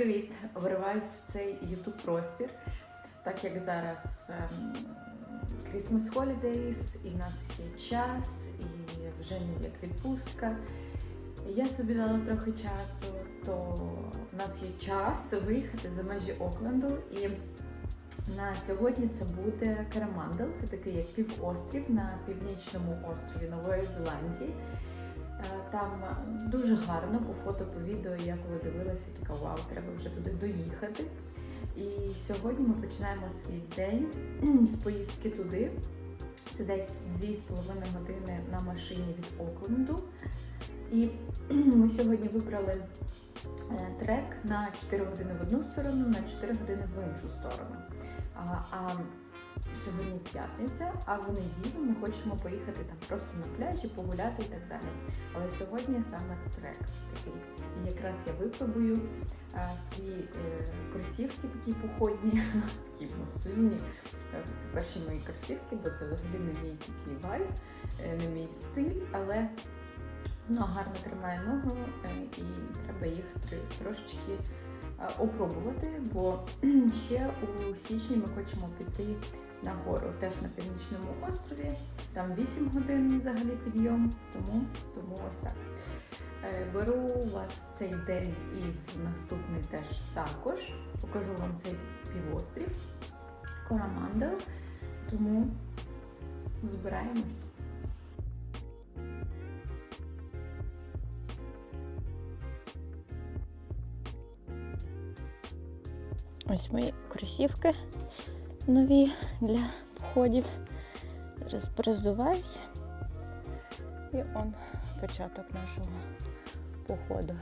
Привіт! Вириваюсь в цей youtube простір, так як зараз ем, Christmas Holidays, і в нас є час, і вже не як відпустка. Я собі дала трохи часу, то в нас є час виїхати за межі Окленду. І на сьогодні це буде Карамандел, це такий як півострів на північному острові Нової Зеландії. Там дуже гарно по фото, по відео. Я коли дивилася, така вау, треба вже туди доїхати. І сьогодні ми починаємо свій день з поїздки туди. Це десь 2,5 години на машині від Окленду. І ми сьогодні вибрали е, трек на 4 години в одну сторону, на 4 години в іншу сторону. А сьогодні п'ятниця, а в неділю ми хочемо поїхати там просто на пляжі, погуляти і так далі. Але сьогодні саме трек такий. І якраз я випробую е, свої е, кросівки такі походні, такі масивні. Е, Це перші мої кросівки, бо це взагалі не мій такий вайб, е, не мій стиль, але воно гарно тримає ногу е, і треба їх трошечки опробувати, бо ще у січні ми хочемо піти на гору, теж на північному острові. Там 8 годин взагалі підйом, тому, тому ось так. Е, Беру вас цей день і в наступний теж також. Покажу вам цей півострів Корамандел. Тому збираємось. Ось мої кросівки нові для походів. Зараз перезуваюся. І он початок нашого походу.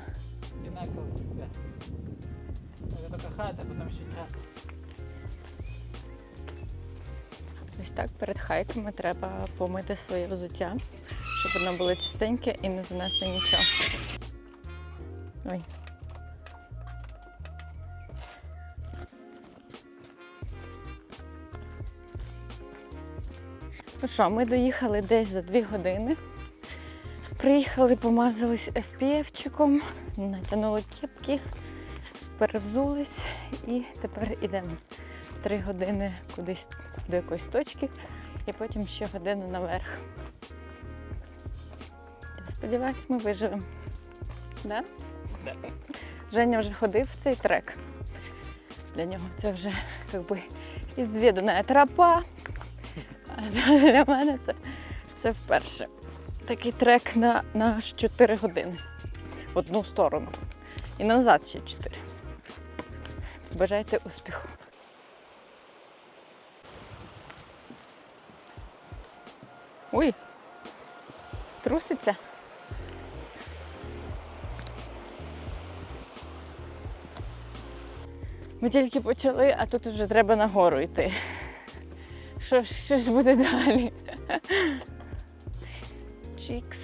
одинаково всегда. Это только хата, потом еще час. Ось так перед хайками треба помити своє взуття, щоб воно було чистеньке і не занести нічого. Ой. Ну що, ми доїхали десь за дві години. Приїхали, помазались SPF-чиком, натягнули кепки, перевзулись і тепер ідемо. Три години кудись до якоїсь точки і потім ще годину наверх. Сподіваюсь, ми виживемо. Да? Да. Женя вже ходив в цей трек. Для нього це вже якби ізвідана тропа. Для мене це, це вперше. Такий трек на, на аж 4 години. В одну сторону. І назад ще 4. Бажайте успіху. Ой, труситься. Ми тільки почали, а тут вже треба нагору йти. Що, що ж буде далі? Чікс.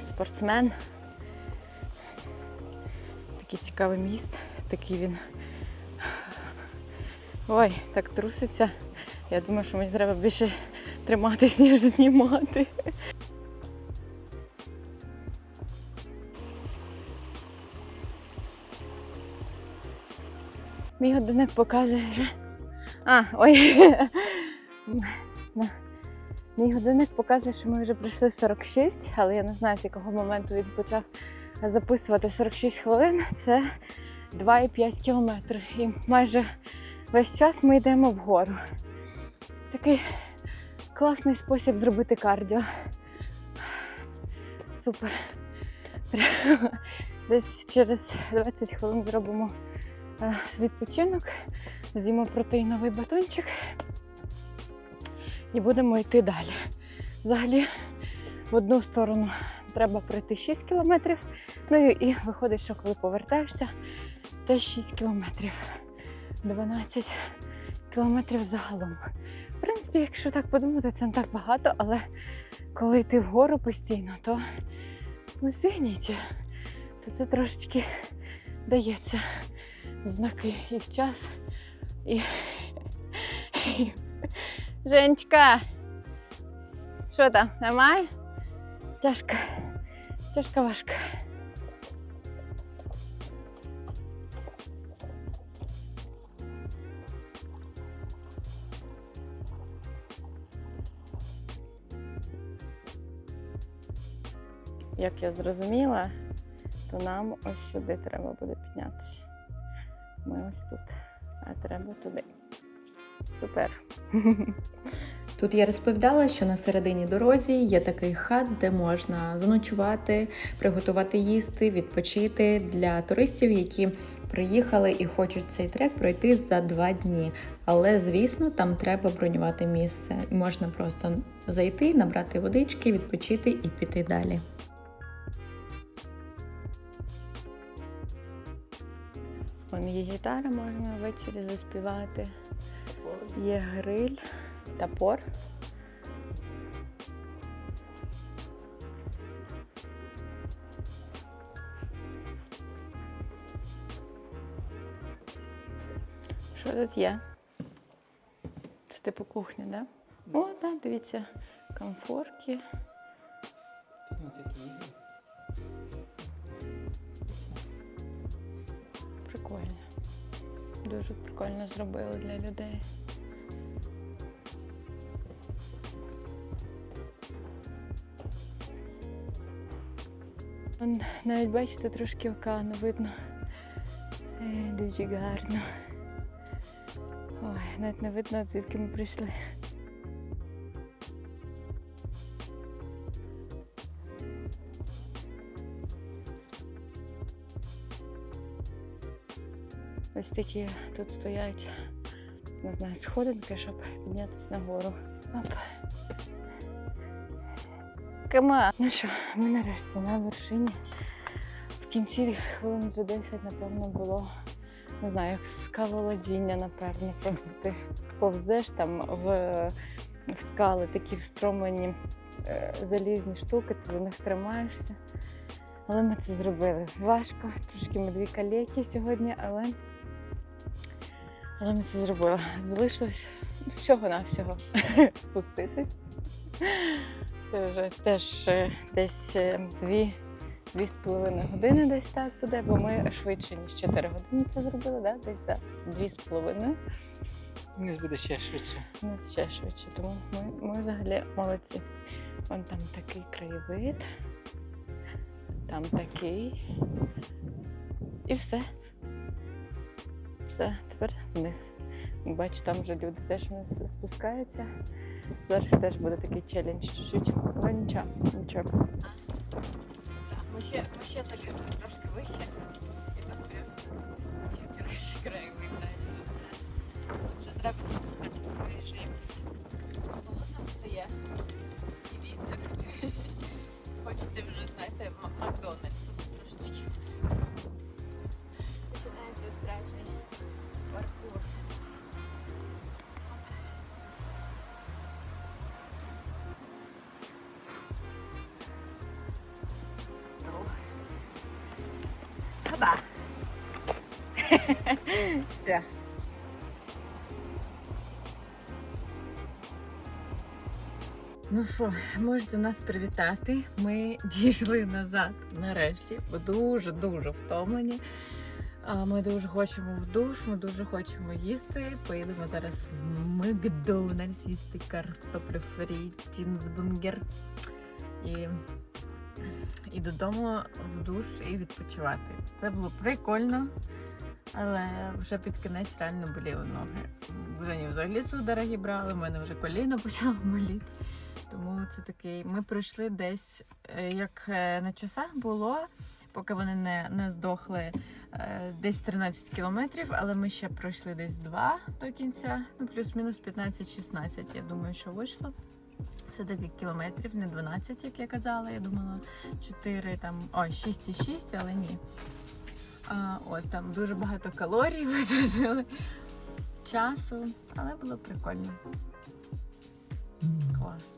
Спортсмен. Такий цікавий міст, такий він. Ой, так труситься. Я думаю, що мені треба більше триматись, ніж знімати. Годинник показує вже. А, ой. Мій годинник показує, що ми вже пройшли 46, але я не знаю, з якого моменту він почав записувати 46 хвилин. Це 2,5 кілометри. І майже весь час ми йдемо вгору. Такий класний спосіб зробити кардіо. Супер. Десь через 20 хвилин зробимо відпочинок, з'їмо протеїновий батончик і будемо йти далі. Взагалі, в одну сторону треба пройти 6 кілометрів. Ну і, виходить, що коли повертаєшся, теж 6 кілометрів. 12 кілометрів загалом. В принципі, якщо так подумати, це не так багато, але коли йти вгору постійно, то ну, звільніть, то це трошечки дається знаки і в час. І... Женечка, що там, нормально? Тяжко. Стежка важка. Як я зрозуміла, то нам ось сюди треба буде піднятися. Ми ось тут, а треба туди. Супер. Тут я розповідала, що на середині дорозі є такий хат, де можна заночувати, приготувати їсти, відпочити для туристів, які приїхали і хочуть цей трек пройти за два дні. Але звісно, там треба бронювати місце. Можна просто зайти, набрати водички, відпочити і піти далі. Вон є гітара, можна ввечері заспівати. Є гриль, топор. Що тут є? Це типу кухня, так? Да? О, так, да, дивіться, комфорки. Тут на всякие игры. Прикольно. Дуже прикольно зробили для людей. Навіть бачите, трошки океану видно. Е, Дуже гарно. Ой, навіть не видно, звідки ми прийшли. Ось такі тут стоять, не знаю, сходинки, щоб піднятися нагору. Оп. Кама. Ну що, ми нарешті на вершині. В кінці хвилин за 10, напевно, було, не знаю, як скалолазіння, напевно. Просто ти повзеш там в, в скали, такі встромлені е, залізні штуки, ти за них тримаєшся. Але ми це зробили. Важко, трошки ми дві калеки сьогодні, але але ми це зробили. Залишилось всього-навсього спуститись. Це вже теж е, десь е, дві, дві з половиною години десь так буде, бо ми швидше, ніж 4 години це зробили, да? десь за дві з половиною. Вниз буде ще швидше. У нас ще швидше, тому ми, ми взагалі молодці. Вон там такий краєвид, там такий. І все. Все, тепер вниз. Бачу, там вже люди теж вниз спускаються. Зараз теж буде такий челендж чуть-чуть. Але нічого, нічого. Ми ще, ми ще залізли трошки вище. І там прям ще краще краєвид навіть. Вже треба спускатися скоріше якось. Холодно встає. І вітер. Хочеться вже, знаєте, Хаба. Все. Ну що, можете нас привітати. Ми дійшли назад нарешті, бо дуже-дуже втомлені. Ми дуже хочемо в душ, ми дуже хочемо їсти. Поїдемо зараз в Макдональдс їсти картоплю фрі, чінзбунгер. І, і додому в душ і відпочивати. Це було прикольно, але вже під кінець реально боліли ноги. Вже не взагалі судороги брали, в мене вже коліно почало боліти. Тому це такий. Ми пройшли десь, е, як е, на часах було, поки вони не, не здохли, е, десь 13 кілометрів, але ми ще пройшли десь 2 до кінця, ну плюс-мінус 15-16, я думаю, що вийшло. Все-таки кілометрів, не 12, як я казала. Я думала 4, там, ой, 6,6, але ні. А, от там дуже багато калорій витратили, часу, але було прикольно. Клас.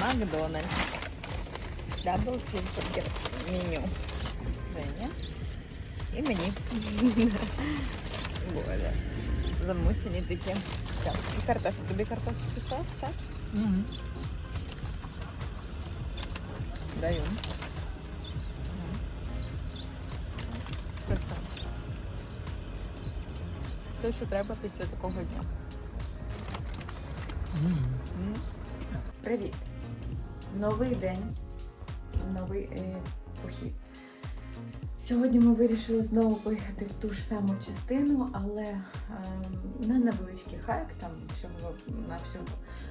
Макдональдс. Дабл чизбургер меню. Женя. І мені. Боже. Замучені такі. Так, і картофель. Тобі картофель пішов? Так? Угу. Даю. Просто. Те, що треба після такого дня. Привіт! Новий день, новий е, похід. Сьогодні ми вирішили знову поїхати в ту ж саму частину, але ем, на невеличкий хайк, там всього на всю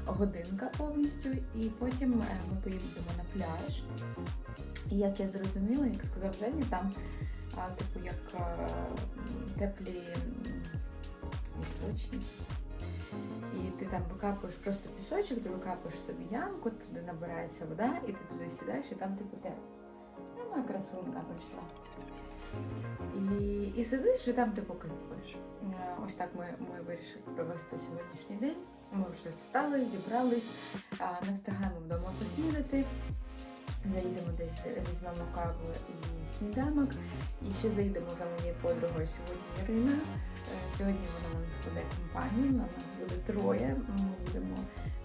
годинка повністю, і потім е, ми поїдемо на пляж. І як я зрозуміла, як сказав Женя, там а, типу як е, теплі істочники. І ти там викапуєш просто пісочок, ти викапуєш собі ямку, туди набирається вода, і ти туди сідаєш, і там типу тепло. Ну, моя красунка прийшла. І, і сидиш, і там типу кайфуєш. Е, Ось так ми, ми вирішили провести сьогоднішній день. Ми вже встали, зібрались, не встигаємо вдома поснідати. Заїдемо десь, візьмемо каву і сніданок. І ще заїдемо за моєю подругою сьогодні Ірина. Е, Сьогодні вона нам складе компанію, нам буде троє. Ми будемо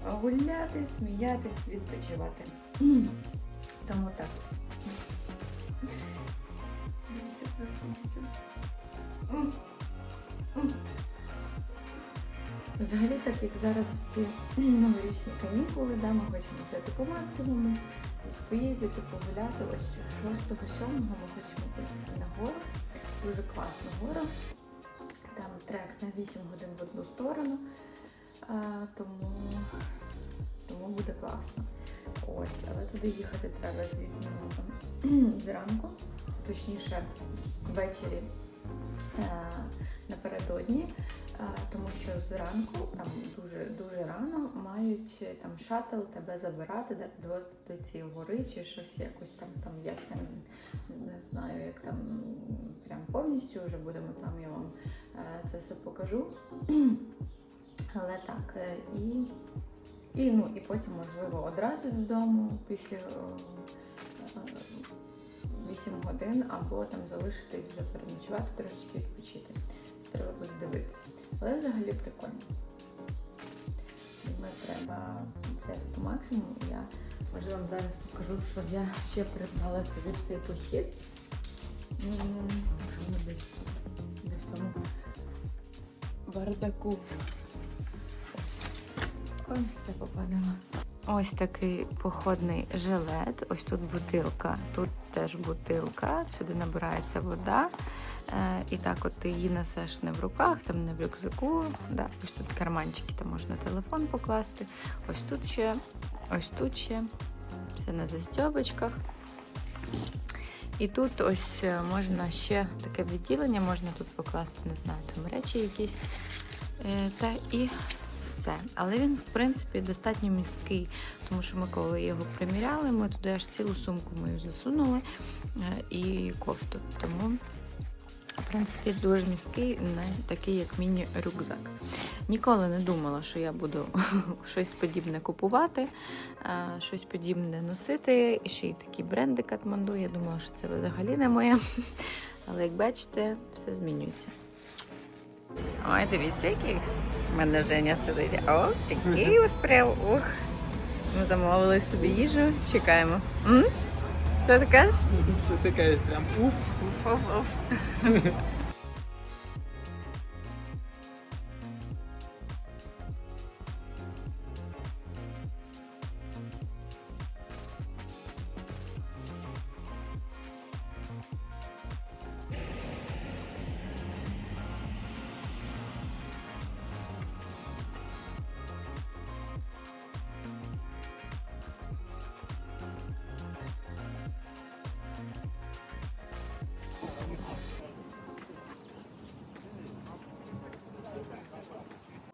гуляти, сміятись, відпочивати. Тому так. М. Взагалі, так як зараз всі новорічні канікули, да, ми хочемо взяти по максимуму, поїздити, погуляти. Ось 6-7 ми хочемо поїхати на гору. Дуже класна гора. Там трек на 8 годин в одну сторону. Тому, тому буде класно. Ось, але туди їхати треба, звісно, зранку, точніше ввечері е, напередодні, е, тому що зранку, там дуже дуже рано, мають е, там шатл тебе забирати, де підвозити до цієї гори, чи щось якось там, там як я не, знаю, як там прям повністю вже будемо там, я вам це все покажу. Але так, і, і, ну, і потім, можливо, одразу додому після е, е, 8 годин, або там залишитись вже переночувати, трошечки відпочити. Це треба буде дивитися. Але взагалі прикольно. Ми треба взяти по максимуму. Я може вам зараз покажу, що я ще придбала собі в цей похід. М, Що ми десь в тому бардаку. Ой, все попадало. Ось такий походний жилет. Ось тут бутилка, тут теж бутилка, сюди набирається вода. Е, і так, от ти її несеш не в руках, там не в рюкзаку. Да. Ось тут карманчики, там можна телефон покласти. Ось тут ще, ось тут ще. Все на застьобочках. І тут ось е, можна ще таке відділення, можна тут покласти, не знаю, там речі якісь. Е, та і все. Але він, в принципі, достатньо місткий, тому що ми, коли його приміряли, ми туди аж цілу сумку мою засунули е, і кофту. Тому, в принципі, дуже місткий, такий, як міні-рюкзак. Ніколи не думала, що я буду щось подібне купувати, е, щось подібне носити. І ще й такі бренди Катманду. Я думала, що це взагалі не моє. Але як бачите, все змінюється. Ой, дивіться, який в мене Женя сидить. О, такий от прям ух. Ми замовили собі їжу, чекаємо. М? Що ти кажеш? Це таке прям уф. Уф,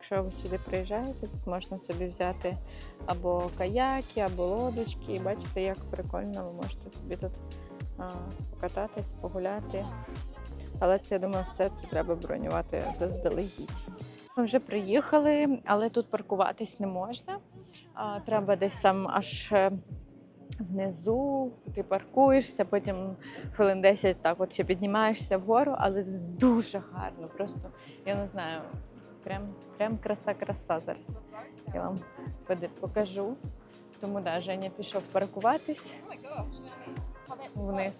Якщо ви сюди приїжджаєте, тут можна собі взяти або каяки, або лодочки. І Бачите, як прикольно, ви можете собі тут а, покататись, погуляти. Але це, я думаю, все це треба бронювати заздалегідь. Ми вже приїхали, але тут паркуватись не можна. А, треба десь там аж е, внизу, ти паркуєшся, потім хвилин 10 так от ще піднімаєшся вгору, але дуже гарно. Просто я не знаю, прям, прям краса-краса зараз. Я вам покажу. Тому да, Женя пішов паркуватись вниз.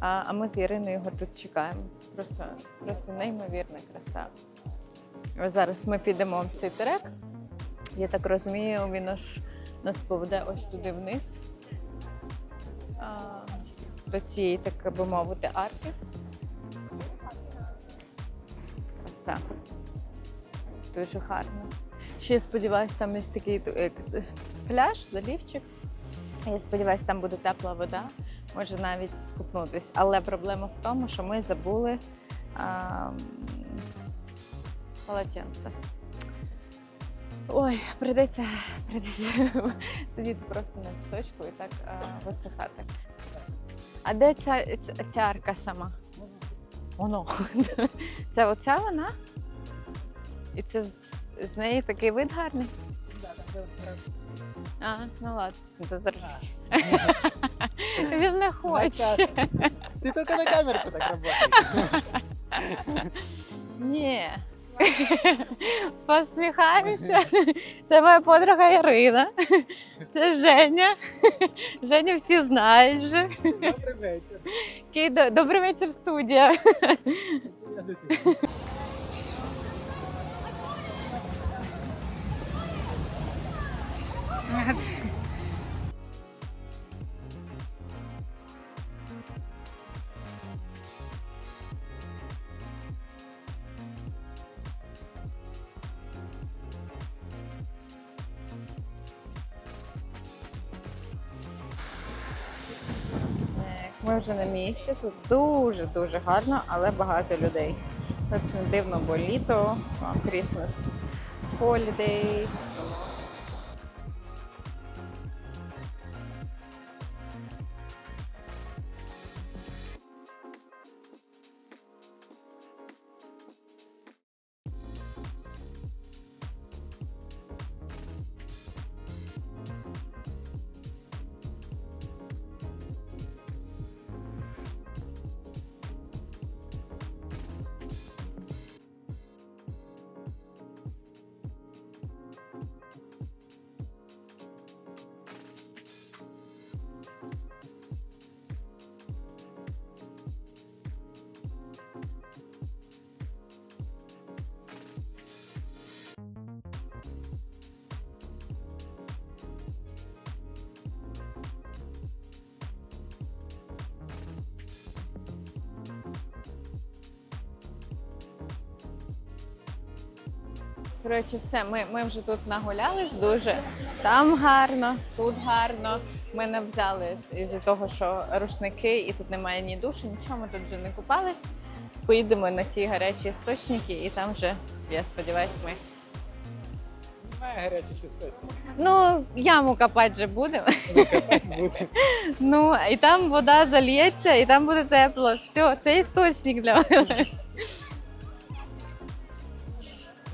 А, а ми з Іриною його тут чекаємо. Просто, просто неймовірна краса. Зараз ми підемо в цей трек. Я так розумію, він аж нас поведе ось туди вниз. А, до цієї, так би мовити, арки. Краса. Дуже гарно. Ще я сподіваюся, там є такий як пляж, залівчик. Я сподіваюся, там буде тепла вода, може навіть скупнутись. Але проблема в тому, що ми забули а, полотенце. Ой, прийдеться, прийдеться сидіти просто на пісочку і так а, висихати. А де ця, ця, ця арка сама? Воно. Це оця вона? І це з, з неї такий вид гарний? А, ну ладно, це зараз. Він не хоче. Ты только на камерку так работаешь. Ні. Посміхаюся. Це моя подруга Ірина. Це Женя. Женю всі знають вже. Добрий вечір. Добрий вечір, студія. Я до тебе. Ми вже на місці. Тут дуже-дуже гарно, але багато людей. Це дивно, бо літо, Christmas holidays. Коротше, все, ми, ми вже тут нагулялись дуже. Там гарно, тут гарно. Ми не взяли із-за того, що рушники і тут немає ні душу, нічого, ми тут вже не купались. Поїдемо на ті гарячі істочники, і там вже, я сподіваюся, ми. Немає гарячих істотів. Ну, яму копати вже будемо. Ну, і там вода зальється, і там буде тепло. Все, це істочник для мене.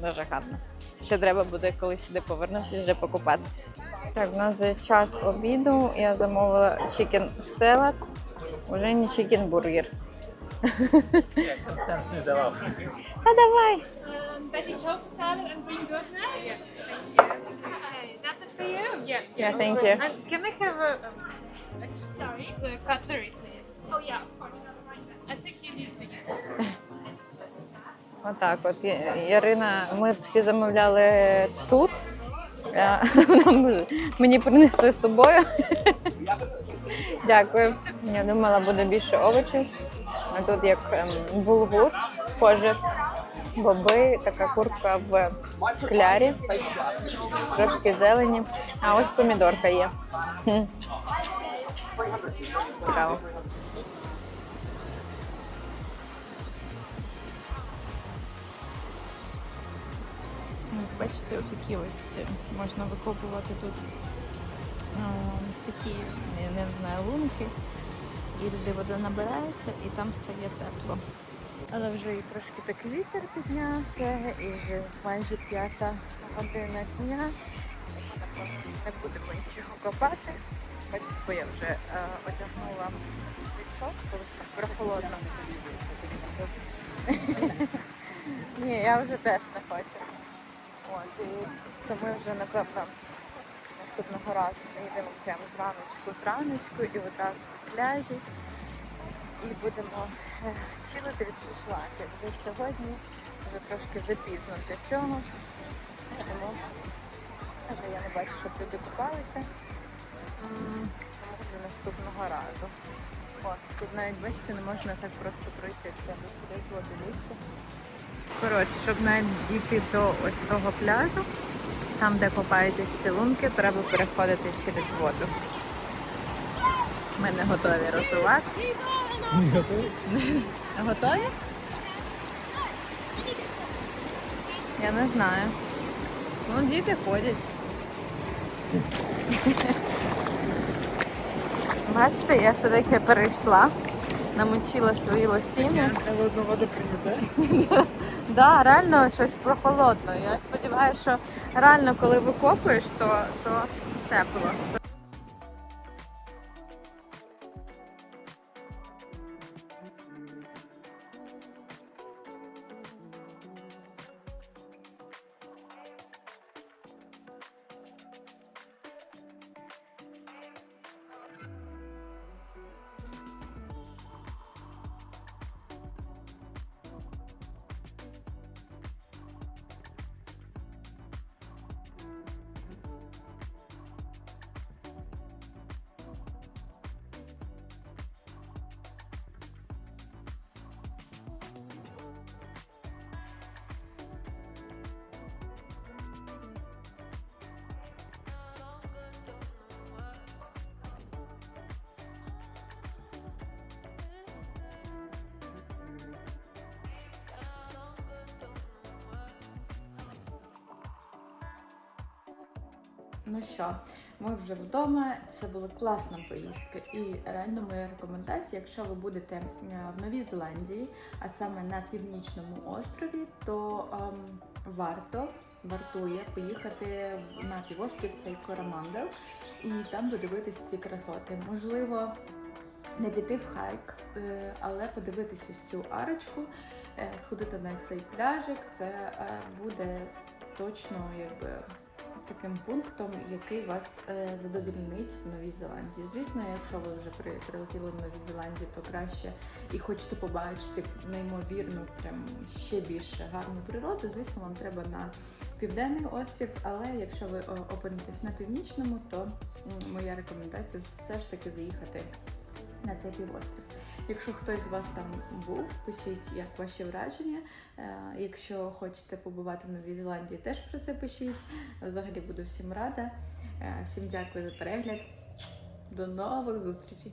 Дуже гарно. Ще треба буде коли сюди повернутися, вже покупатися. Так, в нас вже час обіду. Я замовила чикен селад, уже не чикен бургер. Цент не давав. Та давай. Um, salad. Yeah, thank you. And can I have a um, sorry, uh, cutlery, please? Oh yeah, of course. I think you need to use. Отак, от Ярина, ми всі замовляли тут. Я- Мені принесли з собою. Дякую. Я думала, буде більше овочів. А тут як ем, булгур, схоже, боби, така курка в клярі, трошки зелені. А ось помідорка є. Цікаво. Ось бачите, отакі ось е, можна викопувати тут е, такі, я не знаю, лунки. І туди вода набирається і там стає тепло. Але вже і трошки так вітер піднявся, і вже майже п'ята година дня. Не будемо нічого копати. Бачите, бо я вже е, одягнула світшот, коли так прохолодно. Ні, я вже теж не хочу. І тому вже напевно наступного разу приїдемо прямо зраночку, зраночку і одразу на пляжі. І будемо е, чилити відпочивати. Вже сьогодні вже трошки запізно для цього. Тому вже я не бачу, щоб люди купалися. Тому вже наступного разу. О, тут навіть бачите, не можна так просто пройти. Треба туди воду лізти. Коротше, щоб навіть дійти до ось того пляжу, там, де копаєтесь цілунки, треба переходити через воду. Ми не готові розвиватися. Не готові? Готові? Я не знаю. Ну, діти ходять. Бачите, я все-таки перейшла, намочила свої лосіни. Холодну одну воду принесе. да? Да, реально щось прохолодно. Я сподіваюся, що реально, коли викопуєш, то, то тепло. Ну що, ми вже вдома. Це була класна поїздка. І реально моя рекомендація, якщо ви будете е, в Новій Зеландії, а саме на північному острові, то ем, варто вартує поїхати на півострів цей Корамандел і там подивитись ці красоти. Можливо, не піти в хайк, е, але подивитись ось цю арочку, е, сходити на цей пляжик. Це буде точно якби таким пунктом, який вас е, задовільнить в Новій Зеландії. Звісно, якщо ви вже при, прилетіли в Новій Зеландії, то краще і хочете побачити неймовірну, прям ще більше гарну природу. Звісно, вам треба на південний острів, але якщо ви опинитесь на північному, то моя рекомендація все ж таки заїхати на цей півострів. Якщо хтось з вас там був, пишіть, як ваші враження. Е, Якщо хочете побувати в Новій Зеландії, теж про це пишіть. Взагалі буду всім рада. Е, Всім дякую за перегляд. До нових зустрічей!